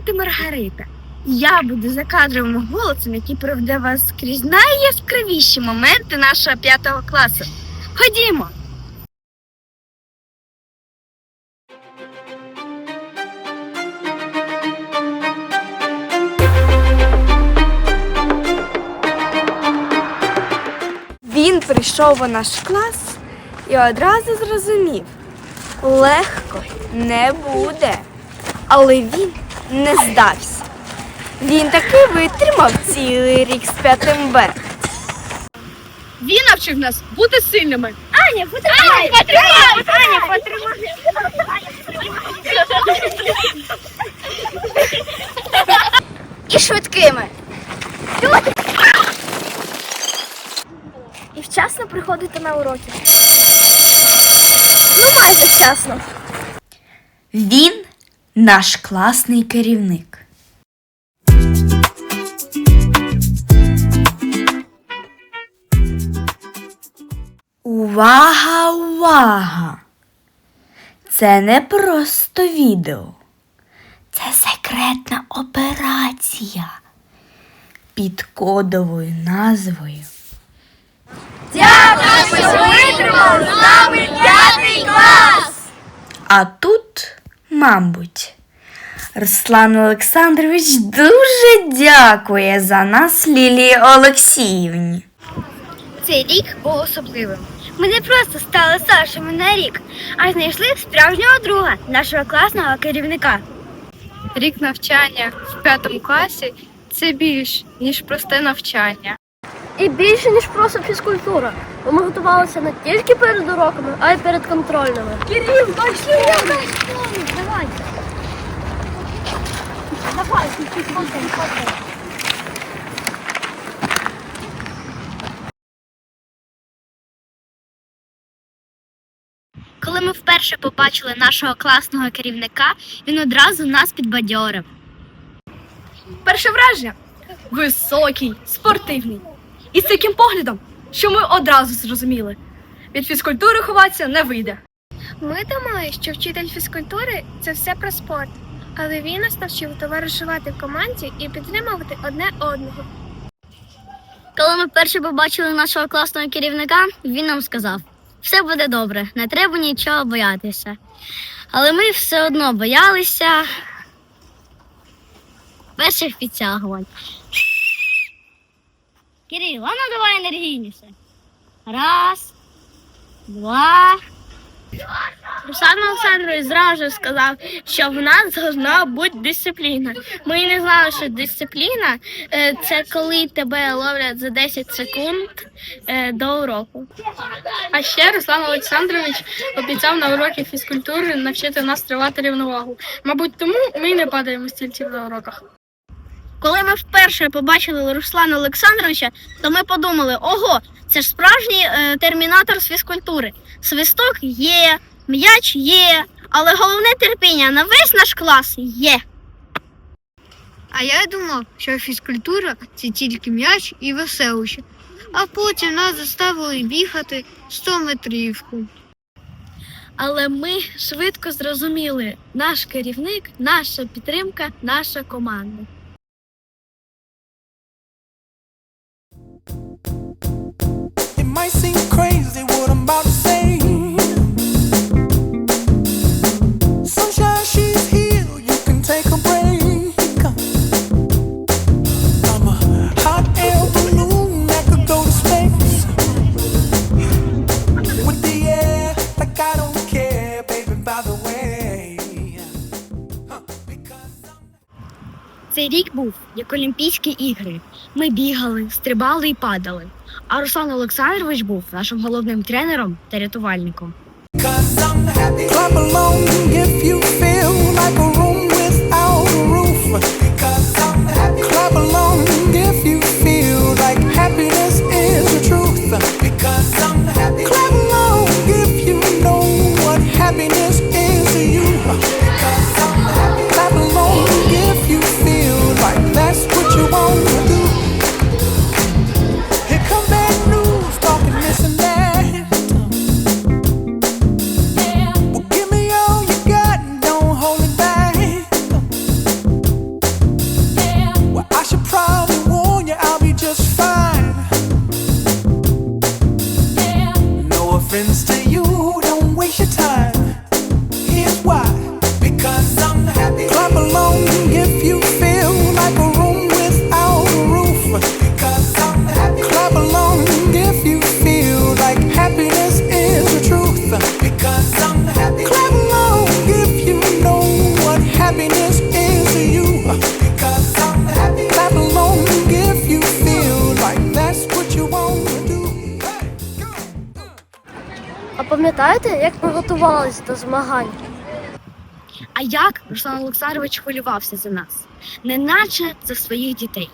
звати Маргарита. Я буду закадровим голосом, який проведе вас крізь найяскравіші моменти нашого п'ятого класу. Ходімо! Він прийшов у наш клас і одразу зрозумів, легко не буде. Але він не здався. Він таки витримав цілий рік з п'ятим Б. Він навчив нас бути сильними. Аня, потримай! Потримай! Аня, потримай! І швидкими. І вчасно приходити на уроки. Ну, майже вчасно. Він наш класний керівник. Увага, увага! Це не просто відео. Це секретна операція під кодовою назвою. Витримали з нами п'ятий клас! А тут, мабуть, Руслан Олександрович дуже дякує за нас Лілії Олексіївні. Цей рік був особливим. Ми не просто стали старшими на рік, а знайшли справжнього друга, нашого класного керівника. Рік навчання в п'ятому класі це більш ніж просте навчання. І більше, ніж просто фізкультура. Бо ми готувалися не тільки перед уроками, а й перед контрольними. Кирил, пошли! Давай. Давай, чуть-чуть фоткаем, фоткаем. Коли ми вперше побачили нашого класного керівника, він одразу нас підбадьорив. Перше враження високий, спортивний. І з таким поглядом, що ми одразу зрозуміли. Від фізкультури ховатися не вийде. Ми думали, що вчитель фізкультури це все про спорт, але він нас навчив товаришувати в команді і підтримувати одне одного. Коли ми вперше побачили нашого класного керівника, він нам сказав: все буде добре, не треба нічого боятися. Але ми все одно боялися перших підтягувань. Кирил, а ну давай енергійніше. Раз, два. Руслан Олександрович зразу сказав, що в нас повинна бути дисципліна. Ми не знали, що дисципліна е, це коли тебе ловлять за 10 секунд е, до уроку. А ще Руслан Олександрович обіцяв на уроки фізкультури навчити нас тривати рівновагу. Мабуть, тому ми не падаємо стільців на уроках. Коли ми вперше побачили Руслана Олександровича, то ми подумали: ого, це ж справжній е, термінатор з фізкультури. Свисток є, м'яч є, але головне терпіння на весь наш клас є. А я думав, що фізкультура це тільки м'яч і веселище. А потім нас заставили бігати 100 метрівку. Але ми швидко зрозуміли, наш керівник, наша підтримка, наша команда. Був як Олімпійські ігри. Ми бігали, стрибали і падали. А Руслан Олександрович був нашим головним тренером та рятувальником. Clap along if you just пам'ятаєте, як ми готувалися до змагань? А як Руслан Олександрович хвилювався за нас, неначе за своїх дітей.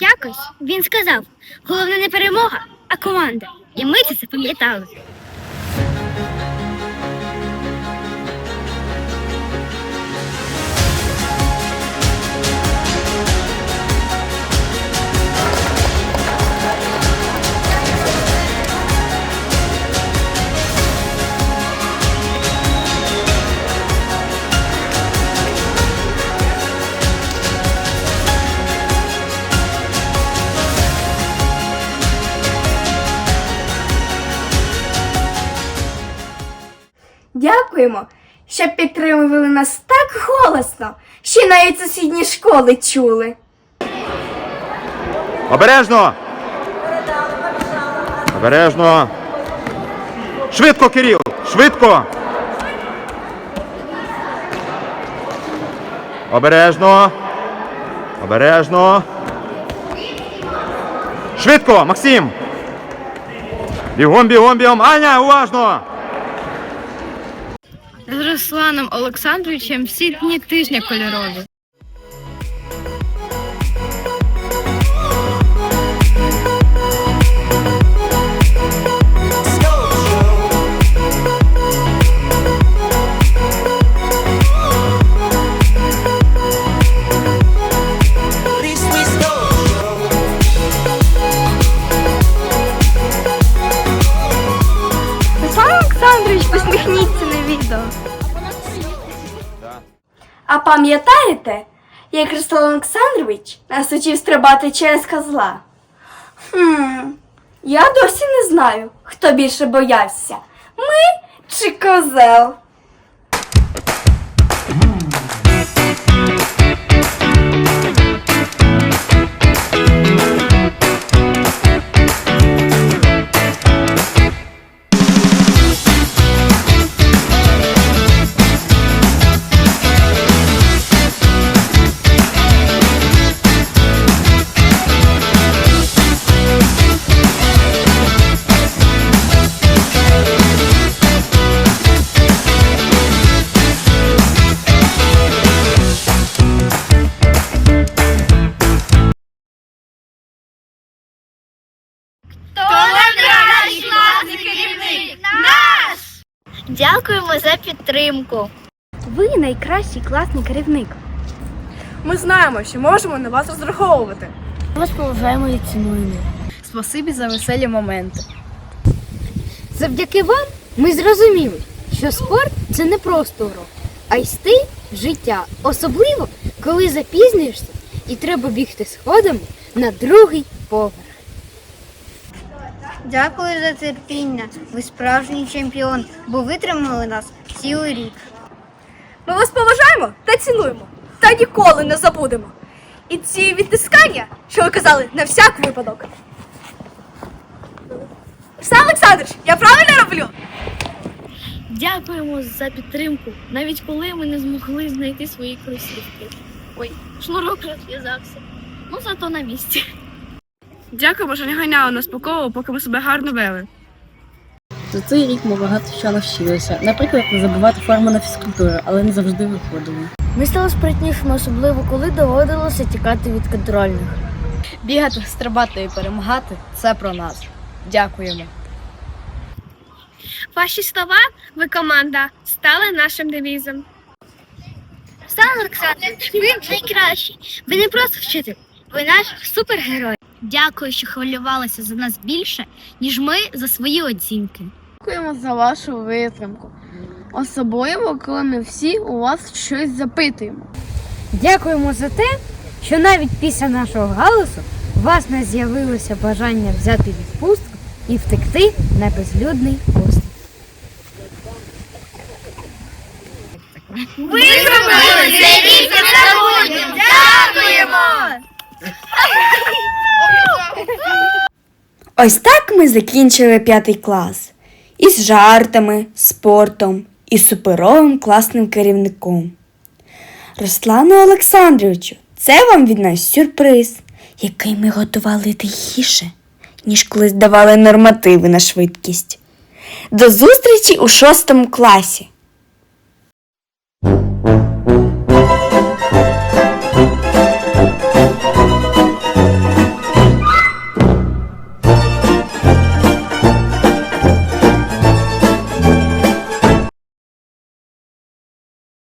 Якось він сказав: головне не перемога, а команда. І ми це запам'ятали. Дякуємо, що підтримували нас так голосно, що навіть сусідні школи чули. Обережно! Обережно! Швидко, Кирил! Швидко! Обережно! Обережно! Швидко, Максим! Бігом, бігом, бігом! Аня, уважно! З Русланом Олександровичем всі дні тижня кольорові. Пам'ятаєте, як Руслан Олександрович нас учив стрибати через козла? Хм, я досі не знаю, хто більше боявся. Ми чи козел? Дякуємо за підтримку. Ви найкращий класний керівник. Ми знаємо, що можемо на вас розраховувати. Вас поважаємо і цінуємо. Спасибі за веселі моменти. Завдяки вам ми зрозуміли, що спорт це не просто урок, а й стиль життя, особливо коли запізнюєшся і треба бігти сходами на другий поверх. Дякую за терпіння. Ви справжній чемпіон, бо витримали нас цілий рік. Ми вас поважаємо та цінуємо, та ніколи не забудемо. І ці відтискання, що ви казали, на всяк випадок. Руслан Олександрович, я правильно роблю? Дякуємо за підтримку, навіть коли ми не змогли знайти свої кросівки. Ой, шнурок розв'язався. Ну, зато на місці. Дякуємо, що не ганяли нас по колу, поки ми себе гарно вели. За цей рік ми багато чого навчилися. Наприклад, не забувати форму на фізкультуру, але не завжди виходило. Ми стали спритнішими, особливо коли доводилося тікати від контрольних. Бігати, стрибати і перемагати це про нас. Дякуємо. Ваші слова, ви команда, стали нашим девізом. Руслан Олександрович, ви найкращий. Ви не просто вчитель, ви наш супергерой. Дякую, що хвилювалися за нас більше, ніж ми за свої оцінки. Дякуємо за вашу витримку. Особливо, коли ми всі у вас щось запитуємо. Дякуємо за те, що навіть після нашого галасу у вас не з'явилося бажання взяти відпустку і втекти на безлюдний острів. Ось так ми закінчили п'ятий клас. Із жартами, спортом і суперовим класним керівником. Руслану Олександровичу, це вам від нас сюрприз, який ми готували тихіше, ніж коли здавали нормативи на швидкість. До зустрічі у шостому класі!